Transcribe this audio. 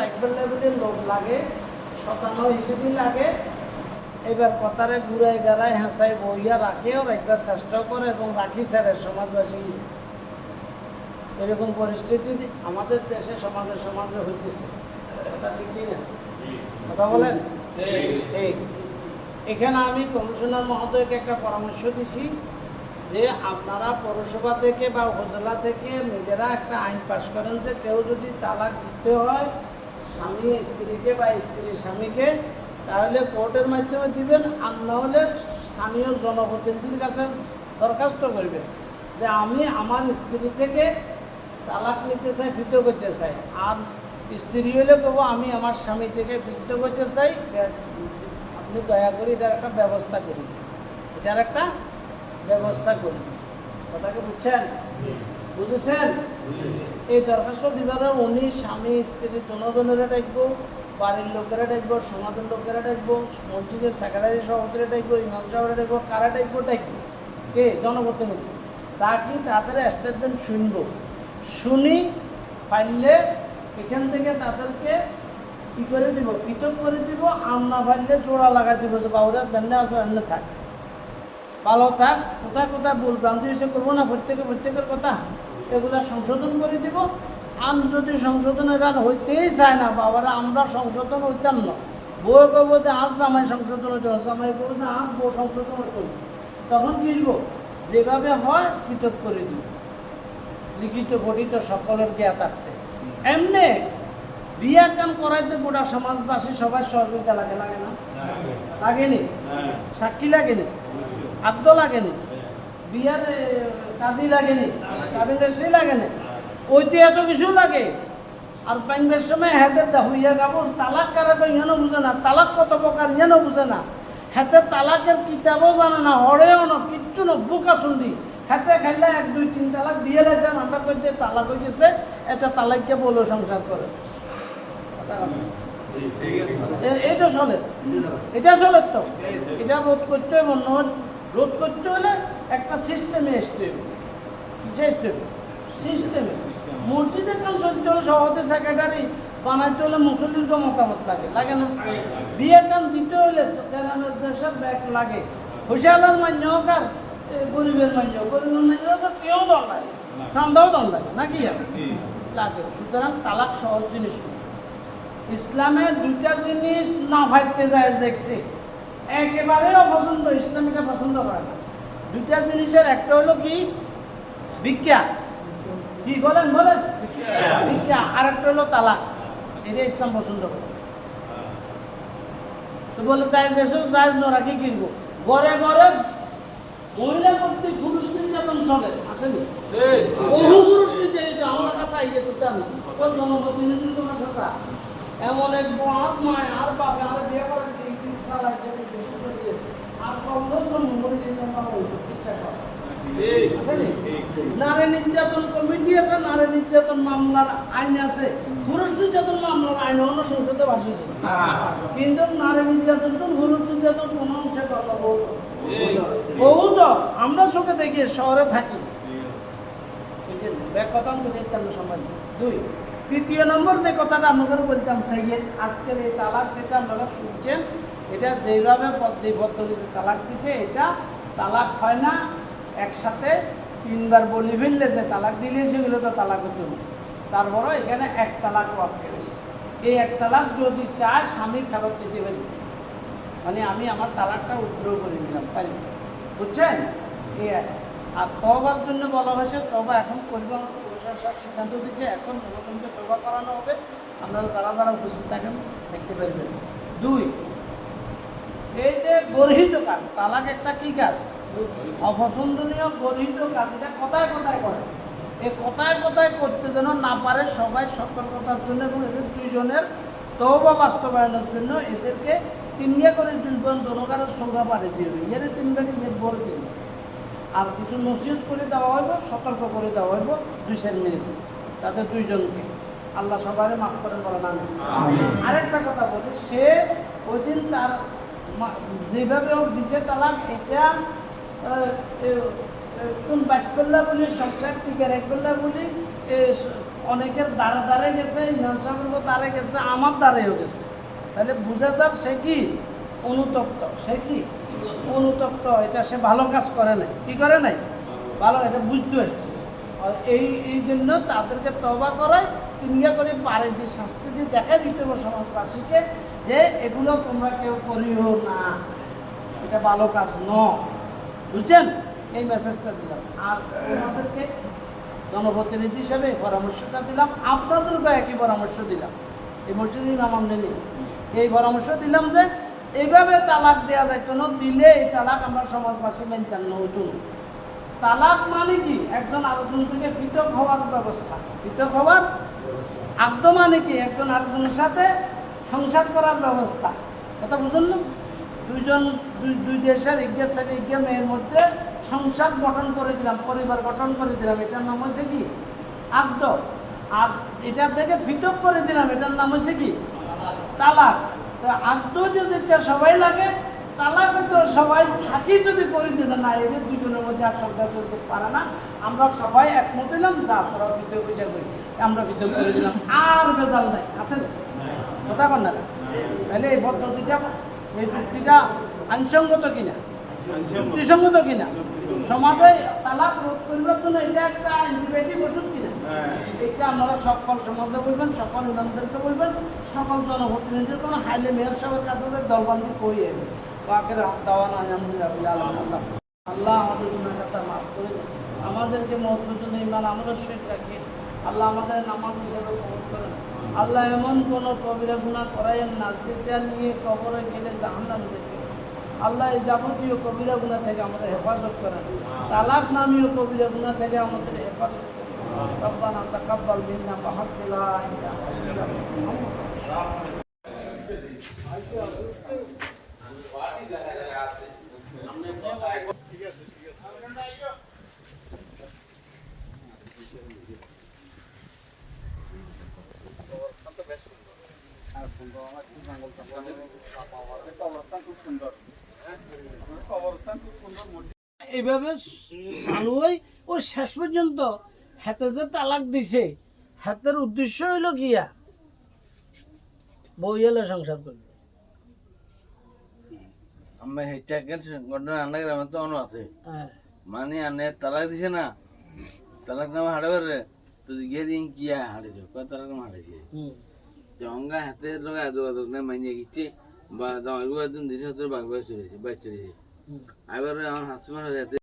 লেভেলের লাগে শতানো হিসেবে লাগে। এবার কথারে ঘুরাই গাড়াই হাসাই বইয়া রাখেও রাখবার চেষ্টা করে এবং রাখি স্যারে সমাজবাসী। এরকম পরিস্থিতি আমাদের দেশে সমাজে সমাজে হইতেছে। কথা ঠিক না? কথা বলেন? ঠিক এখানে আমি কমিশনার মহোদয়কে একটা পরামর্শ দিছি যে আপনারা পৌরসভা থেকে বা উপজেলা থেকে নিজেরা একটা আইন পাশ করেন যে কেউ যদি তালাক দিতে হয় স্বামী, স্ত্রীকে বা স্ত্রী স্বামীকে, তাহলে কোর্টের মাধ্যমে দিবেন, আর নাহলে স্থানীয় জনপ্রতিনিধির কাছে দরখাস্ত করবেন যে আমি আমার স্ত্রী থেকে তালাক নিতে চাই পৃথক করতে চাই। আর স্ত্রী হলে বলব আমি আমার স্বামী থেকে পৃথক করতে চাই আপনি দয়া করে এটার একটা ব্যবস্থা করুন। এটার একটা ব্যবস্থা করুন। কথাকে বুঝছেন? বুঝেছেন? এই দরখাস্ত দিবারে উনি স্বামী স্ত্রী দোনোজনেরা ডাকবো বাড়ির লোকেরা ডাকবো সমাজের লোকেরা ডাকবো মসজিদের সেক্রেটারি সভাপতিরা ডাকবো ইমাম সাহেবরা ডাকবো কারা ডাকবো ডাকবো। কে? জনপ্রতিনিধি। তাকে তাদের স্টেটমেন্ট শুনব। শুনি পাইলে এখান থেকে তাদেরকে কি করে দিব পৃথক করে দিব আর না পাইলে জোড়া লাগাই দিব যে বাবুরা দেন আছে এনে থাক। ভালো থাক কোথায় কোথায় ভুল ভ্রান্তি হিসেবে করব না প্রত্যেকে প্রত্যেকের কথা? এগুলা সংশোধন করে দিব। আর যদি সংশোধন এরা হইতেই চায় না বাবারা আমরা সংশোধন হইতাম না। বউ কব যে আজ জামাই সংশোধন হইতে হবে। জামাই কব না আজ বউ সংশোধন হইতে তখন কি দিব যেভাবে হয় পৃথক করে দিব। লিখিত গঠিত সকলের জ্ঞা থাকতে। এমনি বিয়া কাম করাইতে গোটা সমাজবাসী সবাই সহযোগিতা লাগে লাগে না? লাগেনি সাক্ষী লাগেনি আদ্য লাগেনি বিয়ার এ, কাজী লাগেনি কাবিনের লাগেনি। ওইতে এত কিছু লাগে? আর পাইনের সময় হেদের হইয়া গাব তালাক কারা তো ইহানো বুঝে না তালাক কত প্রকার ইহানো বুঝে না। হেতে তালাকের কিতাবও জানে না হরেও না কিচ্ছু না বুকা শুনদি হেতে খাইলে এক দুই তিন তালাক দিয়ে লেছেন আমরা কইতে তালাক হয়ে গেছে এতে তালাককে বলো সংসার করে। এ- এইটা চলে এটা চলে তো। এটা রোধ করতে হবে নয় রোধ করতে হলে একটা সিস্টেমে আসতে হবে। কিসে আসতে হবে? সিস্টেমে মসজিদে কাম চলতে হলে সভাপতি সেক্রেটারি বানাইতে হলে মুসলিম তো মতামত লাগে। লাগে না? বিয়ের কাম দিতে হলে দেশের ব্যাগ লাগে? হুশিয়ালার মান্য হোক আর গরিবের মান্য গরিবের মান্য হোক কেউ দল লাগে। সান্দাও দল লাগে নাকি? লাগে। সুতরাং তালাক সহজ জিনিস। নয়। ইসলামে দুইটা জিনিস না ভাবতে যায় দেখছি। একেবারে অপছন্দ ইসলাম এটা পছন্দ করে না। দুইটা জিনিসের একটা হলো কি? ভিক্ষা। কি বলেন বলেন? ভিক্ষা। আর একটা হলো তালাক। এটা ইসলাম পছন্দ করে। তো বলে তাই দেশে তাই কিনবো। ঘরে ঘরে মহিলা কর্তৃক পুরুষ নির্যাতন চলে। আসেনি বহু পুরুষ নির্যাতিত। আমার কাছে আইয়ে করতে আমি ওই জনপ্রতিনিধি তোমার কাছে এমন এক বাপ মায় আর বাপে আর বিয়ে করেছে আমরা চোখে দেখি, শহরে থাকি। দুই, তৃতীয় নম্বর যে কথাটা আপনাদের বলতাম, সেই আজকের এই তালাক যেটা আপনারা শুনছেন এটা যেভাবে পদ্ধতি পদ্ধতিতে তালাক দিছে, এটা তালাক হয় না। একসাথে তিনবার বলি ফেললে যে তালাক দিলে সেগুলো তো তালাক হতো তারপরও এখানে এক তালাক ওয়াক করেছে এই এক তালাক যদি চায়, স্বামী ফেরত দিতে পারি। মানে আমি আমার তালাকটা উদ্র করে নিলাম, তাই বুঝছেন? আর। তবার জন্য বলা হয়েছে তবা এখন প্রশাসন সব সিদ্ধান্ত দিচ্ছে এখন নতুনকে তবা করানো হবে। আপনারা যারা যারা উপস্থিত থাকেন, দেখতে পারবেন। দুই এই যে গর্হিত কাজ তালাক একটা কি কাজ? অপছন্দনীয় গর্হিত কাজ এটা কথায় কথায় করে। এই কথায় কথায় করতে যেন না পারে সবাই সতর্কতার জন্য এবং এদের দুইজনের তহবা বাস্তবায়নের জন্য এদেরকে তিনগে করে দুইজন জনকারের সংখ্যা বাড়িয়ে দিবে। এর তিন ভাগে ইয়ে বড় আর কিছু নসিহত করে দেওয়া হইব সতর্ক করে দেওয়া হইব দুই চার মিনিট তাদের দুইজনকে। আল্লাহ সবাই মাফ করেন বলে না আরেকটা কথা বলি সে ওই দিন তার যেভাবে হোক দিছে তালাক, এটা কোন বাইশ পেল্লা বলি, সংসার টিকে পেল্লা বলি অনেকের দ্বারে দ্বারে গেছে, ইমাম সাহেবের দ্বারে গেছে, আমার দ্বারেও গেছে। তাহলে বুঝে যার সে কি? অনুতপ্ত। সে কি? অনুতপ্ত। এটা সে ভালো কাজ করে নাই। কি করে নাই? ভালো, এটা বুঝতে আর এই এই জন্য তাদেরকে তবা করায় ইঙ্গা করে পারে দিয়ে শাস্তি দিয়ে দেখা দিতে হবে সমাজবাসীকে যে এগুলো তোমরা কেউ করিও না। এটা ভালো কাজ ন বুঝছেন? এই মেসেজটা দিলাম। আর ওনাদেরকে জনপ্রতিনিধি হিসেবে পরামর্শটা দিলাম। আপনাদেরকেও একই পরামর্শ দিলাম। এই মসজিদ ইমাম এই পরামর্শ দিলাম যে এইভাবে তালাক দেওয়া যায় কোনো দিলে এই তালাক আমরা সমাজবাসী মেনতেন নতুন তালাক মানে কি? একজন আরেকজন থেকে পৃথক হওয়ার ব্যবস্থা। পৃথক হওয়ার আগ্দ মানে কি? একজন আরেকজনের সাথে সংসার করার ব্যবস্থা। কথা বুঝুন না? দুইজন, দুই দেশের এগিয়ে সাইডে এগিয়ে মেয়ের মধ্যে সংসার গঠন করে দিলাম, পরিবার গঠন করে দিলাম, এটার নাম হচ্ছে কি? আগ্দ আর এটা থেকে পৃথক করে দিলাম, এটার নাম হচ্ছে কি? তালাক। তো আগ্দ যদি সবাই লাগে তালাক তো সবাই থাকি যদি করে না এদের দুজনের মধ্যে আর চলতে পারে না। আমরা সবাই একমত হইলাম যাবে। আমরা করে দিলাম। আর বেদাল নাই। কথা না? তাহলে এই পদ্ধতিটা, এই যুক্তিটা আইনসঙ্গত কিনা? যুক্তিসঙ্গত কিনা? সমাজে তালাক রোধ জন্য এটা একটা অ্যান্টিবায়োটিক ওষুধ কিনা? এটা সকল সমাজে বলবেন, সকল ইমামদেরকে বলবেন, সকল জনপ্রতিনিধিদের কোনো হাইলে মেয়র সাহেবের কাছে দলবন্দি করিয়ে দেবে বাকের দাওয়ান আলহামদুলিল্লাহ আল্লাহ আল্লাহ আমাদের গুণাগাতা মাফ করে দেন আমাদেরকে মহত্বজন ইমান আমাদের সহিত রাখিয়ে আল্লাহ আমাদের নামাজ হিসেবে কবর করেন আল্লাহ এমন কোনো কবিরা গুণা করাইয়েন না সেটা নিয়ে কবরে গেলে জাহান্নাম যেতে আল্লাহ এই যাবতীয় কবিরা গুণা থেকে আমাদের হেফাজত করেন তালাক নামীয় কবিরা গুণা থেকে আমাদের হেফাজত করেন ربنا تقبل منا وحق لا اله الا انت এইভাবে সানুই ও শেষ পর্যন্ত হাতে যে তালাক দিছে হাতের উদ্দেশ্য হইল গিয়া বই সংসার করবে। আমি হেচাকের ঘটনা আন্না গ্রামে তো অন্য আছে। হ্যাঁ। মানে আনে তালাক দিছে না? তালাক নামে হাড়ে তো গিয়ে দিন কি হাড়েছ কয় তালাক নামে হাড়েছে হুম। জঙ্গা হাতে লগা যোগাযোগ নাই মানিয়ে গেছে বা জামাই একদিন দিনে হতে বাঘ বাই চলেছে বাইক চলেছে আবার আমার হাসপাতাল হাতে